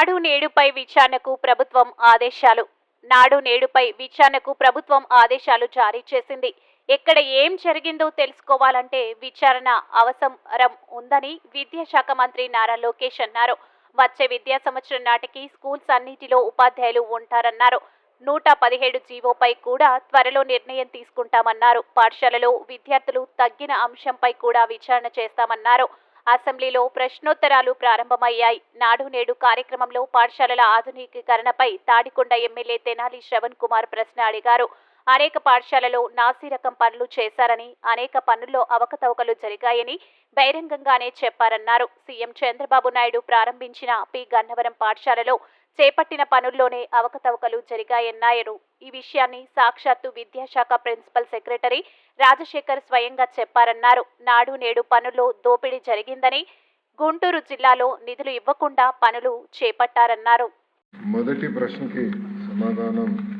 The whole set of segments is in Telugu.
నాడు నేడుపై విచారణకు ప్రభుత్వం ఆదేశాలు. నాడు నేడుపై విచారణకు ప్రభుత్వం ఆదేశాలు జారీ చేసింది. ఎక్కడ ఏం జరిగిందో తెలుసుకోవాలంటే విచారణ అవసరం ఉందని విద్యాశాఖ మంత్రి నారా లోకేష్ అన్నారు. వచ్చే విద్యా సంవత్సరం నాటికి స్కూల్స్ అన్నిటిలో ఉపాధ్యాయులు ఉంటారన్నారు. నూట పదిహేడు జీవోపై కూడా త్వరలో నిర్ణయం తీసుకుంటామన్నారు. పాఠశాలలో విద్యార్థులు తగ్గిన అంశంపై కూడా విచారణ చేస్తామన్నారు. అసెంబ్లీలో ప్రశ్నోత్తరాలు ప్రారంభమయ్యాయి. నాడు నేడు కార్యక్రమంలో పాఠశాలల ఆధునికీకరణపై తాడికొండ ఎమ్మెల్యే తెనాలి శ్రవణ్ కుమార్ ప్రశ్న అడిగారు. అనేక పాఠశాలలో నాసి రకం పనులు చేశారని అనేక పనుల్లో అవకతవకలు జరిగాయని బహిరంగంగానే చెప్పారన్నారు. సీఎం చంద్రబాబు నాయుడు ప్రారంభించిన పి. గన్నవరం పాఠశాలలో చేపట్టిన పనుల్లోనే అవకతవకలు జరిగాయన్నారు. ఈ విషయాన్ని సాక్షాత్తు విద్యాశాఖ ప్రిన్సిపల్ సెక్రటరీ రాజశేఖర్ స్వయంగా చెప్పారన్నారు. నాడు నేడు పనుల్లో దోపిడీ జరిగిందని గుంటూరు జిల్లాలో నిధులు ఇవ్వకుండా పనులు చేపట్టారన్నారు. మొదటి ప్రశ్నకి సమాధానం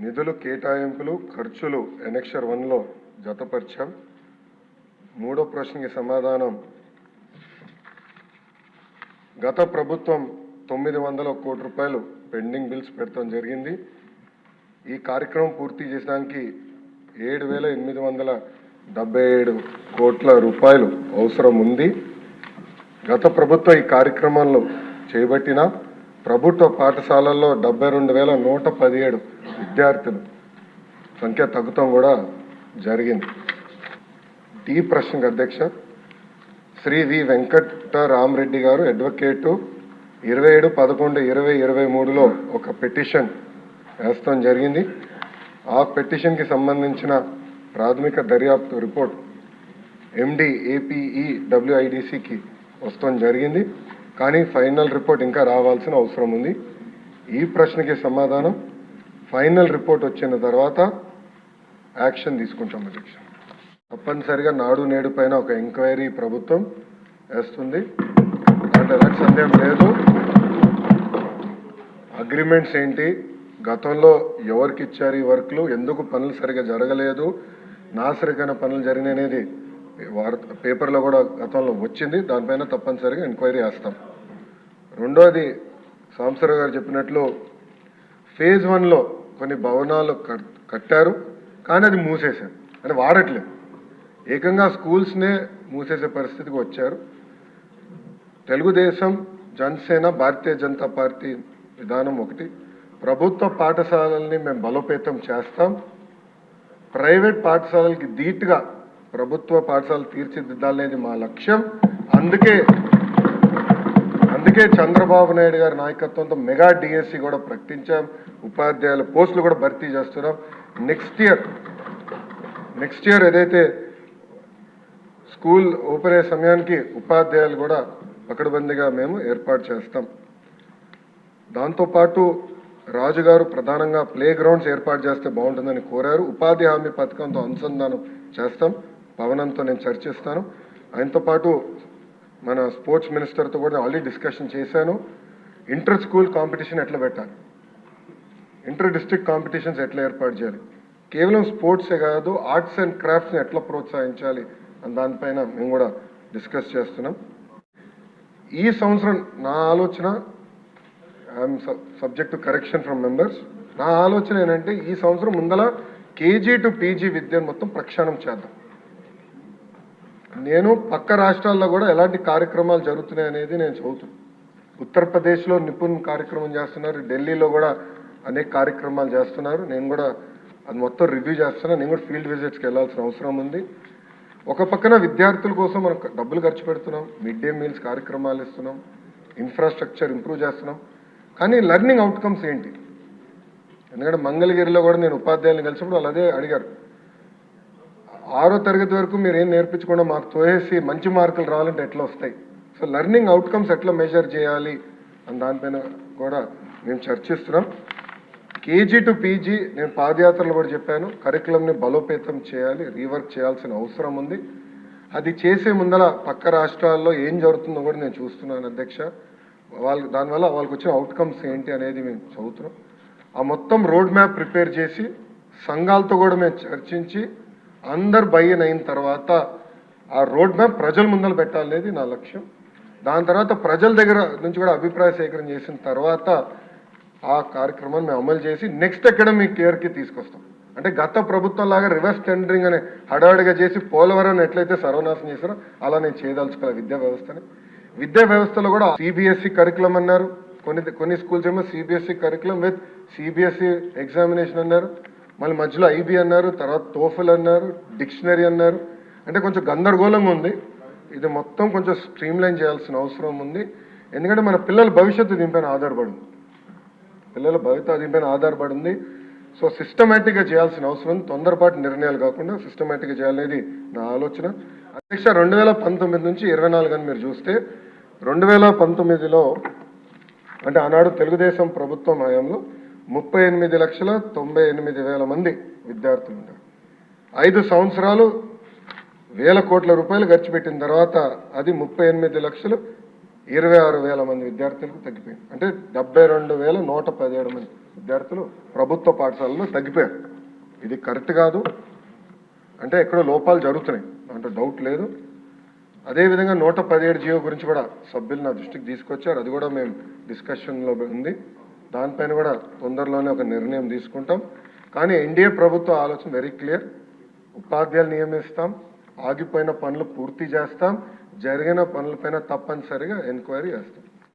నిధులు కేటాయింపులు ఖర్చులు ఎనెక్షర్ వన్లో జతపరిచాం. మూడో ప్రశ్నకి సమాధానం. గత ప్రభుత్వం తొమ్మిది వందల కోటి రూపాయలు పెండింగ్ బిల్స్ పెట్టడం జరిగింది. ఈ కార్యక్రమం పూర్తి చేయడానికి ఏడు వేల ఎనిమిది వందల డెబ్బై ఏడు కోట్ల రూపాయలు అవసరం ఉంది. గత ప్రభుత్వం ఈ కార్యక్రమంలో చేపట్టిన ప్రభుత్వ పాఠశాలల్లో డెబ్బై రెండు వేల నూట పదిహేడు విద్యార్థులు సంఖ్య తగ్గుతాం కూడా జరిగింది. డి ప్రశ్నకు అధ్యక్ష శ్రీ వి వెంకటరామరెడ్డి గారు అడ్వకేటు ఇరవై ఏడు పదకొండు ఇరవై ఇరవై మూడులో ఒక పిటిషన్ వేస్తాం జరిగింది. ఆ పిటిషన్కి సంబంధించిన ప్రాథమిక దర్యాప్తు రిపోర్ట్ ఎండి ఏపీఈ డబ్ల్యూఐడిసికి వస్తాం జరిగింది. కానీ ఫైనల్ రిపోర్ట్ ఇంకా రావాల్సిన అవసరం ఉంది. ఈ ప్రశ్నకి సమాధానం ఫైనల్ రిపోర్ట్ వచ్చిన తర్వాత యాక్షన్ తీసుకుంటాం అధ్యక్ష. తప్పనిసరిగా నాడు నేడు పైన ఒక ఎంక్వైరీ ప్రభుత్వం వేస్తుంది. అంటే ఎలాంటి సందేహం లేదు. అగ్రిమెంట్స్ ఏంటి? గతంలో ఎవరికి ఇచ్చారు ఈ వర్క్లు? ఎందుకు పనులు సరిగా జరగలేదు? నాసరికైన పనులు జరిగినాయి అనేది వార్త పేపర్లో కూడా గతంలో వచ్చింది. దానిపైన తప్పనిసరిగా ఎంక్వైరీ వేస్తాం రెండోది సాంబశివరావు గారు చెప్పినట్లు ఫేజ్ వన్లో కొన్ని భవనాలు కట్- కట్టారు కానీ అది మూసేశారు. అని వాడట్లేదు. ఏకంగా స్కూల్స్నే మూసేసే పరిస్థితికి వచ్చారు. తెలుగుదేశం జనసేన భారతీయ జనతా పార్టీ విధానం ఒకటి. ప్రభుత్వ పాఠశాలల్ని మేము బలోపేతం చేస్తాం. ప్రైవేట్ పాఠశాలలకి ధీటుగా ప్రభుత్వ పాఠశాలలు తీర్చిదిద్దాలనేది మా లక్ష్యం. అందుకే అందుకే చంద్రబాబు నాయుడు గారి నాయకత్వంతో మెగా డిఎస్సి కూడా ప్రకటించాం. ఉపాధ్యాయుల పోస్టులు కూడా భర్తీ చేస్తున్నాం. నెక్స్ట్ ఇయర్ నెక్స్ట్ ఇయర్ ఏదైతే స్కూల్ ఓపెన్ అయ్యే సమయానికి ఉపాధ్యాయులు కూడా పకడ్బందీగా మేము ఏర్పాటు చేస్తాం. దాంతోపాటు రాజుగారు ప్రధానంగా ప్లే గ్రౌండ్స్ ఏర్పాటు చేస్తే బాగుంటుందని కోరారు. ఉపాధి హామీ పథకంతో అనుసంధానం చేస్తాం. పవనంతో నేను చర్చిస్తాను ఆయనతో పాటు మన స్పోర్ట్స్ మినిస్టర్తో కూడా ఆల్రెడీ డిస్కషన్ చేశాను. ఇంటర్ స్కూల్ కాంపిటీషన్ ఎట్లా పెట్టాలి? ఇంటర్ డిస్టిక్ కాంపిటీషన్స్ ఎట్లా ఏర్పాటు చేయాలి? కేవలం స్పోర్ట్సే కాదు ఆర్ట్స్ అండ్ క్రాఫ్ట్స్ని ఎట్లా ప్రోత్సహించాలి అని దానిపైన మేము కూడా డిస్కస్ చేస్తున్నాం. ఈ సంవత్సరం నా ఆలోచన I'm subject correction from members నా ఆలోచన ఏంటంటే ఈ సంవత్సరం ముందల కేజీ టు పీజీ విద్యను మొత్తం ప్రక్షాళన చేద్దాం. నేను పక్క రాష్ట్రాల్లో కూడా ఎలాంటి కార్యక్రమాలు జరుగుతున్నాయి అనేది నేను చదువుతున్నాను ఉత్తరప్రదేశ్లో నిపుణ్ కార్యక్రమం చేస్తున్నారు ఢిల్లీలో కూడా అనేక కార్యక్రమాలు చేస్తున్నారు. నేను కూడా అది మొత్తం రివ్యూ చేస్తున్నాను నేను కూడా ఫీల్డ్ విజిట్స్కి వెళ్ళాల్సిన అవసరం ఉంది. ఒక పక్కన విద్యార్థుల కోసం మనం డబ్బులు ఖర్చు పెడుతున్నాం మిడ్ డే మీల్స్ కార్యక్రమాలు ఇస్తున్నాం ఇన్ఫ్రాస్ట్రక్చర్ ఇంప్రూవ్ చేస్తున్నాం. కానీ లెర్నింగ్ అవుట్కమ్స్ ఏంటి? ఎందుకంటే మంగళగిరిలో కూడా నేను ఉపాధ్యాయులను కలిసినప్పుడు వాళ్ళు అదే అడిగారు. ఆరో తరగతి వరకు మీరు ఏం నేర్పించకుండా మాకు తోసేసి మంచి మార్కులు రావాలంటే ఎట్లా వస్తాయి? సో లెర్నింగ్ అవుట్కమ్స్ ఎట్లా మెజర్ చేయాలి? అని దానిపైన కూడా మేము చర్చిస్తున్నాం. కేజీ టు పీజీ నేను పాదయాత్రలు కూడా చెప్పాను. కరికులంని బలోపేతం చేయాలి రీవర్క్ చేయాల్సిన అవసరం ఉంది. అది చేసే ముందర పక్క రాష్ట్రాల్లో ఏం జరుగుతుందో కూడా నేను చూస్తున్నాను అధ్యక్ష. వాళ్ళకి దానివల్ల వాళ్ళకి వచ్చిన అవుట్కమ్స్ ఏంటి అనేది మేము చదువుతున్నాం. ఆ మొత్తం రోడ్ మ్యాప్ ప్రిపేర్ చేసి సంఘాలతో కూడా మేము చర్చించి అందరు బయ్యన్ అయిన తర్వాత ఆ రోడ్ మ్యాప్ ప్రజల ముందర పెట్టాలనేది నా లక్ష్యం. దాని తర్వాత ప్రజల దగ్గర నుంచి కూడా అభిప్రాయ సేకరణ చేసిన తర్వాత ఆ కార్యక్రమాన్ని మేము అమలు చేసి నెక్స్ట్ అకాడమిక్ ఇయర్కి తీసుకొస్తాం. అంటే గత ప్రభుత్వం లాగా రివర్స్ టెండరింగ్ అనే హడావిడిగా చేసి పోలవరం ఎట్లయితే సర్వనాశనం చేశారో అలా నేను చేయదలుచుకోవాలి విద్యా వ్యవస్థని. విద్యా వ్యవస్థలో కూడా సిబిఎస్ఈ కరికులం అన్నారు. కొన్ని కొన్ని స్కూల్స్ ఏమో CBSE curriculum with CBSE examination అన్నారు. మళ్ళీ మధ్యలో ఐబీ అన్నారు తర్వాత తోఫల్ అన్నారు డిక్షనరీ అన్నారు. అంటే కొంచెం గందరగోళంగా ఉంది. ఇది మొత్తం కొంచెం స్ట్రీమ్ లైన్ చేయాల్సిన అవసరం ఉంది. ఎందుకంటే మన పిల్లల భవిష్యత్తు దీనిపైన ఆధారపడి ఉంది పిల్లల భవిత దీనిపైన ఆధారపడి ఉంది సో సిస్టమేటిక్గా చేయాల్సిన అవసరం ఉంది తొందరపాటు నిర్ణయాలు కాకుండా సిస్టమేటిక్గా చేయాలనేది నా ఆలోచన. అధ్యక్ష రెండు వేల పంతొమ్మిది నుంచి ఇరవై నాలుగు అని మీరు చూస్తే రెండు వేల పంతొమ్మిదిలో అంటే ఆనాడు తెలుగుదేశం ప్రభుత్వం హయాంలో ముప్పై ఎనిమిది లక్షల తొంభై ఎనిమిది వేల మంది విద్యార్థులు ఉన్నారు ఐదు సంవత్సరాలు వేల కోట్ల రూపాయలు ఖర్చు పెట్టిన తర్వాత అది ముప్పై ఎనిమిది లక్షలు ఇరవై ఆరు వేల మంది విద్యార్థులకు తగ్గిపోయింది. అంటే డెబ్బై రెండు వేల నూట పదిహేడు మంది విద్యార్థులు ప్రభుత్వ పాఠశాలలో తగ్గిపోయారు. ఇది కరెక్ట్ కాదు. అంటే ఎక్కడో లోపాలు జరుగుతున్నాయి. దాంట్లో డౌట్ లేదు. అదేవిధంగా నూట పదిహేడు జియో గురించి కూడా సభ్యులు నా దృష్టికి తీసుకొచ్చారు. అది కూడా మేము డిస్కషన్లో ఉంది. దానిపైన కూడా తొందరలోనే ఒక నిర్ణయం తీసుకుంటాం. కానీ ఎన్డీఏ ప్రభుత్వ ఆలోచన వెరీ క్లియర్ ఉపాధ్యాయులు నియమిస్తాం. ఆగిపోయిన పనులు పూర్తి చేస్తాం. జరిగిన పనులపైన తప్పనిసరిగా ఎంక్వైరీ చేస్తాం.